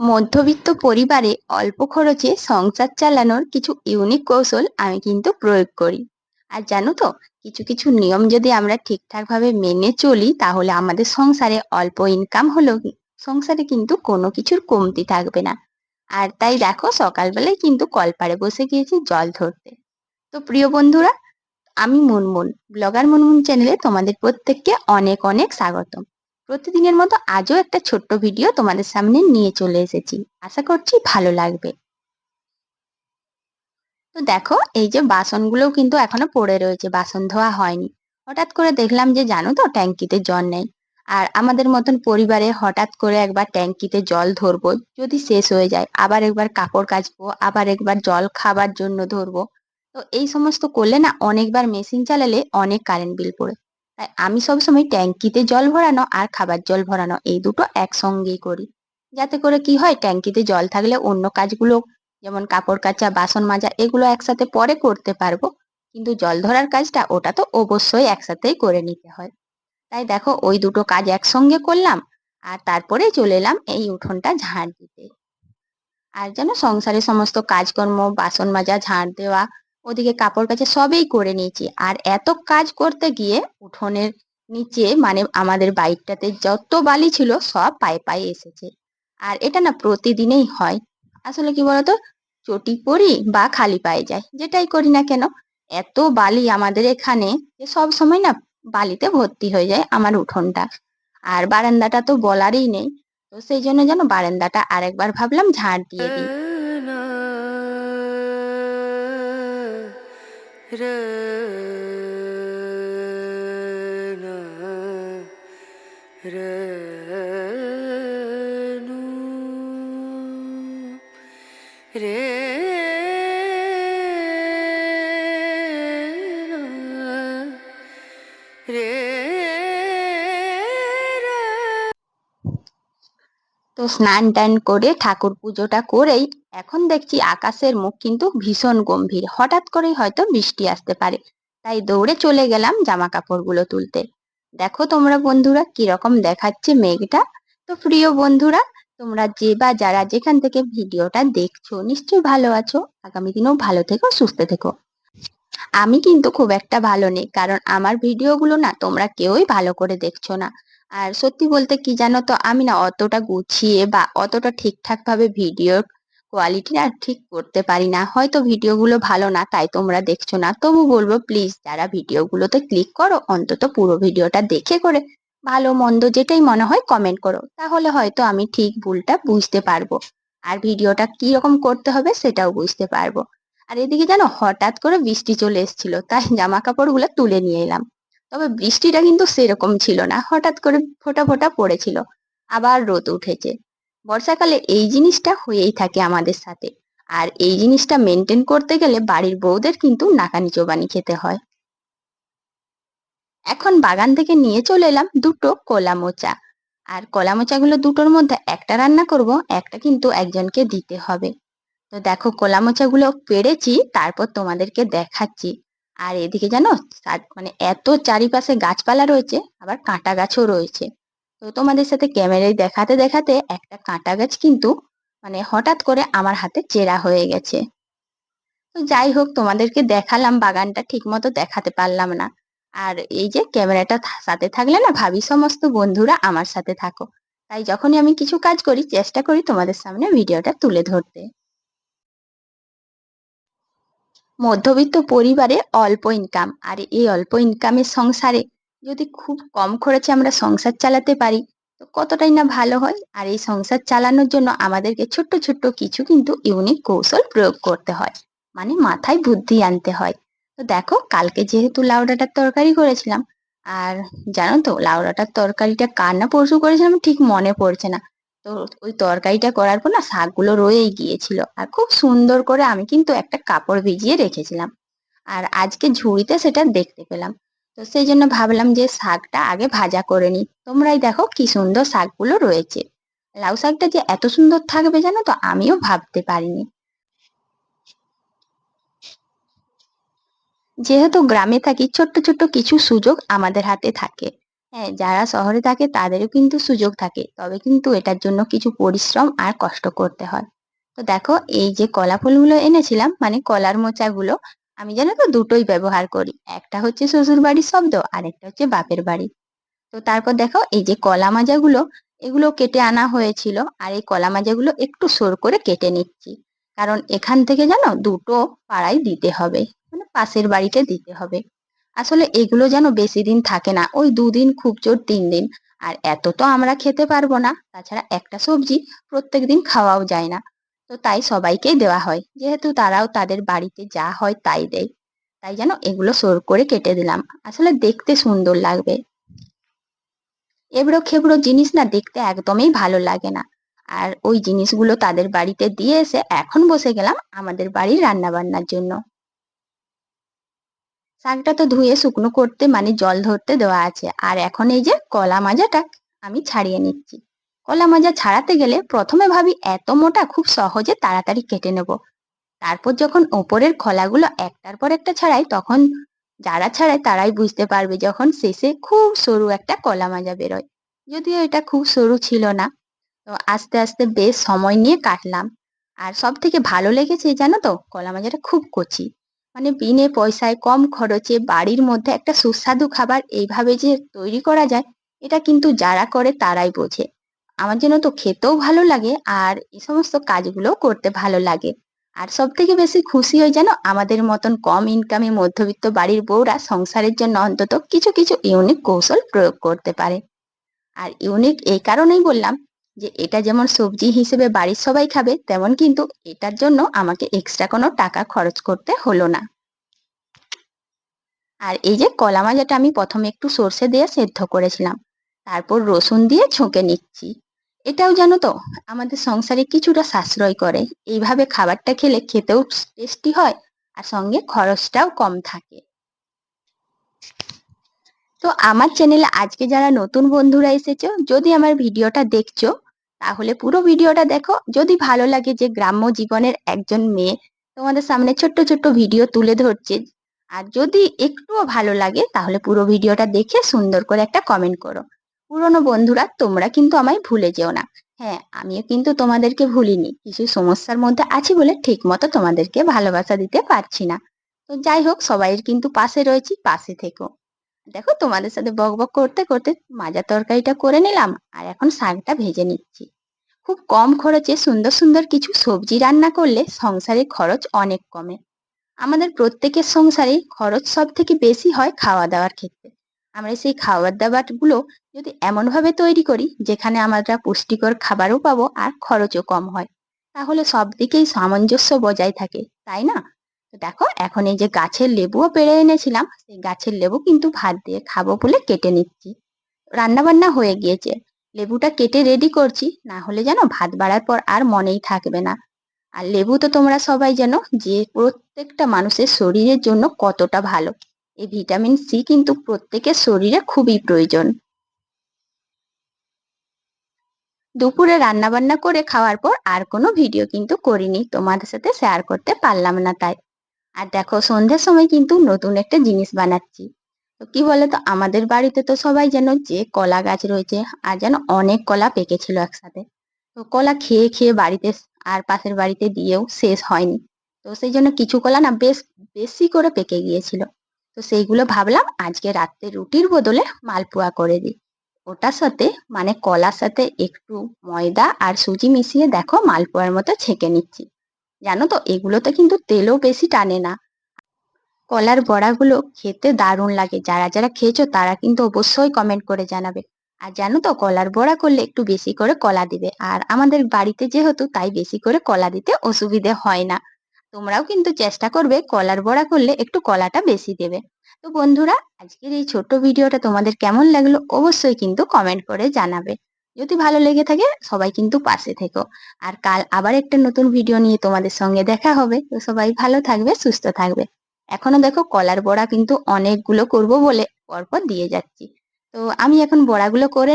মধ্যবিত্ত পরিবারে অল্প খরচে সংসার চালানোর কিছু ইউনিক কৌশল আমি কিন্তু প্রয়োগ করি। আর জানো তো, কিছু কিছু নিয়ম যদি আমরা ঠিকঠাকভাবে মেনে চলি, তাহলে আমাদের সংসারে অল্প ইনকাম হলেও সংসারে কিন্তু কোনো কিছুর কমতি থাকবে না। আর তাই দেখো, সকালবেলায় কিন্তু কলপাড়ে বসে গিয়েছি জল ধরতে। তো প্রিয় বন্ধুরা, আমি মুনমুন, ব্লগার মুনমুন চ্যানেলে তোমাদের প্রত্যেককে অনেক অনেক স্বাগতম। প্রতিদিনের মতো আজও একটা ছোট্ট ভিডিও তোমাদের সামনে নিয়ে চলে এসেছি। আশা করছি ভালো লাগবে। তো দেখো, এই যে বাসনগুলোও কিন্তু এখনও পড়ে রয়েছে, বাসন ধোয়া হয়নি। হঠাৎ করে দেখলাম যে, জানো তো, ট্যাঙ্কিতে জল নেই। আর আমাদের মতন পরিবারে হঠাৎ করে একবার ট্যাঙ্কিতে জল ধরবো, যদি শেষ হয়ে যায়, আবার একবার কাপড় কাচবো, আবার একবার জল খাবার জন্য ধরবো। তো এই সমস্ত করলে না, অনেকবার মেশিন চালালে অনেক কারেন্ট বিল পড়ে। তাই আমি সবসময় ট্যাঙ্কিতে জল ভরানো আর খাবার জল ভরানো এই দুটো একসঙ্গেই করি। যাতে করে কি হয়, ট্যাঙ্কিতে জল থাকলে অন্য কাজগুলো যেমন কাপড় কাচা, বাসন মাজা, এগুলো একসাথে পরে করতে পারব। কিন্তু জল ধরার কাজটা ওটা তো অবশ্যই একসাথেই করে নিতে হয়। তাই দেখো, ওই দুটো কাজ একসঙ্গে করলাম আর তারপরে চলে এলাম এই উঠোনটা ঝাড় দিতে। আর যেন সংসারের সমস্ত কাজকর্ম, বাসন মাজা ঝাড় দেওয়া ওদিকে কাপড় কাচা সবই করে নিয়েছি। আর এত কাজ করতে গিয়ে উঠোনের নিচে মানে আমাদের বাইকটাতে যত বালি ছিল সব পায়ে পায়ে এসেছে। আর এটা না প্রতিদিনেই হয়। আসলে কি বলতো? চটি পরি বা খালি পায়ে যায়। যেটাই করি না কেন, এত বালি আমাদের এখানে যে সব সময় না বালিতে ভর্তি হয়ে যায় আমার উঠোনটা। আর বারান্দাটা তো বলারই নেই। তো সেই জন্য যেন বারান্দাটা আরেকবার ভাবলাম ঝাড় দিয়ে দিই। re তো স্নান টান করে ঠাকুর পুজোটা করেই এখন দেখছি আকাশের মুখ কিন্তু ভীষণ গম্ভীর। হঠাৎ করেই হয়তো বৃষ্টি আসতে পারে। তাই দৌড়ে চলে গেলাম জামা কাপড়গুলো তুলতে। দেখো তোমরা বন্ধুরা কীরকম দেখাচ্ছে মেঘটা। তো প্রিয় বন্ধুরা, তোমরা যে বা যারা যেখান থেকে ভিডিওটা দেখছ নিশ্চয়ই ভালো আছো। আগামী দিনেও ভালো থেকো, সুস্থ থেকো। আমি কিন্তু খুব একটা ভালো নেই, কারণ আমার ভিডিওগুলো না তোমরা কেউই ভালো করে দেখছ না। আর সত্যি বলতে কি জানো তো, আমি না অতটা গুছিয়ে বা অতটা ঠিকঠাক ভাবে ভিডিও কোয়ালিটি না ঠিক করতে পারি না। হয়তো ভিডিওগুলো ভালো না, তাই তোমরা দেখছ না। তবু বলব প্লিজ যারা ভিডিওগুলোতে ক্লিক করো, অন্তত পুরো ভিডিওটা দেখে করে ভালো মন্দ যেটাই মনে হয় কমেন্ট করো। তাহলে হয়তো আমি ঠিক ভুলটা বুঝতে পারব। আর ভিডিওটা কি রকম করতে হবে সেটাও বুঝতে পারব। আর এদিকে জানো, হঠাৎ করে বৃষ্টি চলে এসেছিল, তাই জামা কাপড়গুলো তুলে নিয়ে এলাম। তবে বৃষ্টিটা কিন্তু সেরকম ছিল না। হঠাৎ করে ফোটা ফোটা পড়েছিল। আবার রোদ উঠেছে। বর্ষাকালে এই জিনিসটা হয়েই থাকে আমাদের সাথে। আর এই জিনিসটা মেনটেন করতে গেলে বাড়ির বউদের কিন্তু নাকানি চোবানি খেতে হয়। এখন বাগান থেকে নিয়ে চলে এলাম দুটো কলা মোচা। আর কলা মোচাগুলো দুটোর মধ্যে একটা রান্না করব, একটা কিন্তু একজনকে দিতে হবে। তো দেখো কলা মোচাগুলো পেরেছি, তারপর তোমাদেরকে দেখাচ্ছি। আর এদিকে জানো মানে এত চারিপাশে গাছপালা রয়েছে, আবার কাঁটা গাছও রয়েছে। তো তোমাদের সাথে ক্যামেরায় দেখাতে দেখাতে একটা কাঁটা গাছ কিন্তু মানে হঠাৎ করে আমার হাতে চেরা হয়ে গেছে। তো যাই হোক, তোমাদেরকে দেখালাম, বাগানটা ঠিক মতো দেখাতে পারলাম না। আর এই যে ক্যামেরাটা সাথে থাকলে না, ভাবি সমস্ত বন্ধুরা আমার সাথে থাকো। তাই যখনই আমি কিছু কাজ করি, চেষ্টা করি তোমাদের সামনে ভিডিওটা তুলে ধরতে। মধ্যবিত্ত পরিবারে অল্প ইনকাম আর এই অল্প ইনকামের সংসারে যদি খুব কম খরচে আমরা সংসার চালাতে পারি, তো কতটাই না ভালো হয়? আর এই সংসার চালানোর জন্য আমাদেরকে ছোট্ট ছোট্ট কিছু কিন্তু ইউনিক কৌশল প্রয়োগ করতে হয়। মানে মাথায় বুদ্ধি আনতে হয়। তো দেখো, কালকে যেহেতু লাউডাটার তরকারি করেছিলাম, আর জানো তো লাউডাটার তরকারিটা কার না পরশু করেছিলাম ঠিক মনে পড়ছে না। তো ওই তরকারিটা করার পর না শাকগুলো রয়েই গিয়েছিল। আর খুব সুন্দর করে আমি কিন্তু একটা কাপড় ভিজিয়ে রেখেছিলাম। আর আজকে ঝুড়িতে সেটা দেখতে পেলাম। তো সেই জন্য ভাবলাম যে শাকটা আগে ভাজা করে নিই। তোমরাই দেখো কি সুন্দর শাকগুলো রয়েছে। লাউ শাকটা যে এত সুন্দর থাকবে জানো তো আমিও ভাবতে পারিনি। যেহেতু গ্রামে থাকি, ছোট্ট ছোট্ট কিছু সুযোগ আমাদের হাতে থাকে। হ্যাঁ, যারা শহরে থাকে তাদেরও কিন্তু সুযোগ থাকে। তবে কিন্তু এটার জন্য কিছু পরিশ্রম আর কষ্ট করতে হয়। তো দেখো এই যে কলা ফুলগুলো এনেছিলাম মানে কলার মোচাগুলো আমি জানো তো দুটোই ব্যবহার করি। একটা হচ্ছে শ্বশুরবাড়ির শব্দ আরেকটা হচ্ছে বাপের বাড়ি। তো তারপর দেখো এই যে কলা মাজাগুলো এগুলো কেটে আনা হয়েছিল আর এই কলা মাজাগুলো একটু সর করে কেটে নিচ্ছি। কারণ এখান থেকে জানো দুটো পাড়ায় দিতে হবে। মানে পাশের বাড়িতে দিতে হবে। আসলে এগুলো যেন বেশি দিন থাকে না, ওই দুদিন খুব জোর তিন দিন। আর এত তো আমরা খেতে পারব না, তাছাড়া একটা সবজি প্রত্যেক দিন খাওয়াও যায় না। তো তাই সবাইকেই দেওয়া হয়, যেহেতু তারাও তাদের বাড়িতে যা হয় তাই দেয়। তাই যেন এগুলো সোর করে কেটে দিলাম, আসলে দেখতে সুন্দর লাগবে। এবড়ো খেবড়ো জিনিস না দেখতে একদমই ভালো লাগে না। আর ওই জিনিসগুলো তাদের বাড়িতে দিয়ে এসে এখন বসে গেলাম আমাদের বাড়ির রান্না বান্নার জন্য। শাকটা তো ধুয়ে শুকনো করতে মানে জল ধরতে দেওয়া আছে। আর এখন এই যে কলা মাজাটা আমি ছাড়িয়ে নিচ্ছি। কলা মাজা ছাড়াতে গেলে প্রথমে ভাবি এত মোটা খুব সহজে তাড়াতাড়ি কেটে নেব। তারপর যখন ওপরের খোলাগুলো একটার পর একটা ছাড়াই, তখন যারা ছাড়ায় তারাই বুঝতে পারবে যখন শেষে খুব সরু একটা কলা মাজা বেরোয়। যদিও এটা খুব সরু ছিল না, তো আস্তে আস্তে বেশ সময় নিয়ে কাটলাম। আর সব থেকে ভালো লেগেছে জানো তো, কলা মাজাটা খুব কচি। মানে বিনে পয়সায় কম খরচে বাড়ির মধ্যে একটা সুস্বাদু খাবার এইভাবে যে তৈরি করা যায়, এটা কিন্তু যারা করে তারাই বোঝে। আমার জন্য তো খেতেও ভালো লাগে আর এই সমস্ত কাজগুলোও করতে ভালো লাগে। আর সব থেকে বেশি খুশি হয়ে যেন আমাদের মতন কম ইনকামে মধ্যবিত্ত বাড়ির বউরা সংসারের জন্য অন্তত কিছু কিছু ইউনিক কৌশল প্রয়োগ করতে পারে। আর ইউনিক এই কারণেই বললাম যে এটা যেমন সবজি হিসেবে বাড়ির সবাই খাবে, তেমন কিন্তু এটার জন্য আমাকে এক্সট্রা কোনো টাকা খরচ করতে হলো না। আর এই যে কলা মাজাটা আমি প্রথমে একটু সর্ষে দিয়ে সেদ্ধ করেছিলাম, তারপর রসুন দিয়ে ছেঁকে নিচ্ছি। এটাও জানো তো, আমাদের সংসারে কিছুটা সাশ্রয় করে, এইভাবে খাবারটা খেলে খেতেও টেস্টি হয় আর সঙ্গে খরচটাও কম থাকে। তো আমার চ্যানেলে আজকে যারা নতুন বন্ধুরা এসেছ, যদি আমার ভিডিওটা দেখছ তাহলে পুরো ভিডিওটা দেখো। যদি ভালো লাগে যে গ্রাম্য জীবনের একজন মেয়ে তোমাদের সামনে ছোট্ট ছোট্ট ভিডিও তুলে ধরছে, আর যদি একটুও ভালো লাগে তাহলে পুরো ভিডিওটা দেখে সুন্দর করে একটা কমেন্ট করো। পুরনো বন্ধুরা, তোমরা কিন্তু আমায় ভুলে যেও না। হ্যাঁ আমিও কিন্তু তোমাদেরকে ভুলিনি। কিছু সমস্যার মধ্যে আছি বলে ঠিক মতো তোমাদেরকে ভালোবাসা দিতে পারছি না। তো যাই হোক, সবাইয়ের কিন্তু পাশে রয়েছি, পাশে থেকো। দেখো তোমাদের সাথে বক বক করতে করতে মাজা তরকারিটা করে নিলাম, আর এখন শাকটা ভেজে নিচ্ছি। খুব কম খরচে সুন্দর সুন্দর কিছু সবজি রান্না করলে সংসারের খরচ অনেক কমে। আমাদের প্রত্যেকের সংসারে খরচ সব থেকে বেশি হয় খাওয়া দাওয়ার ক্ষেত্রে। আমরা সেই খাবার দাবারগুলো যদি এমনভাবে তৈরি করি, যেখানে আমরা পুষ্টিকর খাবারও পাবো আর খরচও কম হয়, তাহলে সব দিকেই সামঞ্জস্য বজায় থাকে, তাই না? দেখো, এখন এই যে গাছের লেবুও পেড়ে এনেছিলাম, সেই গাছের লেবু কিন্তু ভাত দিয়ে খাব বলে কেটে নিচ্ছি। রান্না বান্না হয়ে গিয়েছে। লেবুটা কেটে রেডি করছি, না হলে যেন ভাত বাড়ার পর আর মনেই থাকবে না। আর লেবু তো তোমরা সবাই জানো যে প্রত্যেকটা মানুষের শরীরের জন্য কতটা ভালো। এই ভিটামিন সি কিন্তু প্রত্যেকের শরীরে খুবই প্রয়োজন। দুপুরে রান্না বান্না করে খাওয়ার পর আর কোনো ভিডিও কিন্তু করিনি, তোমাদের সাথে শেয়ার করতে পারলাম না তাই। আর দেখো, সন্ধ্যের সময় কিন্তু নতুন একটা জিনিস বানাচ্ছি। তো কি বলতো, আমাদের বাড়িতে তো সবাই যেন যে কলা গাছ রয়েছে, আর যেন অনেক কলা পেকেছিল একসাথে। তো কলা খেয়ে খেয়ে বাড়িতে আর পাশের বাড়িতে দিয়েও শেষ হয়নি। তো সেই জন্য কিছু কলা না বেশ, বেশি করে পেকে গিয়েছিল। তো সেইগুলো ভাবলাম আজকে রাত্রে রুটির বদলে মালপোয়া করে দিই। ওটার সাথে মানে কলার সাথে একটু ময়দা আর সুজি মিশিয়ে দেখো মালপোয়ার মতো ছেঁকে নিচ্ছি। জানো তো, এগুলোতে কিন্তু তেলও বেশি টানে না। কলার বড়াগুলো খেতে দারুণ লাগে। যারা যারা খেয়েছো তারা কিন্তু অবশ্যই কমেন্ট করে জানাবে। আর জানো তো, কলার বড়া করলে একটু বেশি করে কলা দিবে। আর আমাদের বাড়িতে যেহেতু তাই বেশি করে কলা দিতে অসুবিধে হয় না। তোমরাও কিন্তু চেষ্টা করবে কলার বড়া করলে একটু কলাটা বেশি দেবে। তো বন্ধুরা, আজকের এই ছোট্ট ভিডিওটা তোমাদের কেমন লাগল অবশ্যই কিন্তু কমেন্ট করে জানাবে। যদি ভালো লেগে থাকে, সবাই কিন্তু পাশে থেকো। আর কাল আবার একটা নতুন ভিডিও নিয়ে তোমাদের সঙ্গে দেখা হবে। তো সবাই ভালো থাকবে, সুস্থ থাকবে। এখনও দেখো কলার বড়া কিন্তু অনেকগুলো করব বলে পরপর দিয়ে যাচ্ছি। তো আমি এখন বড়াগুলো করে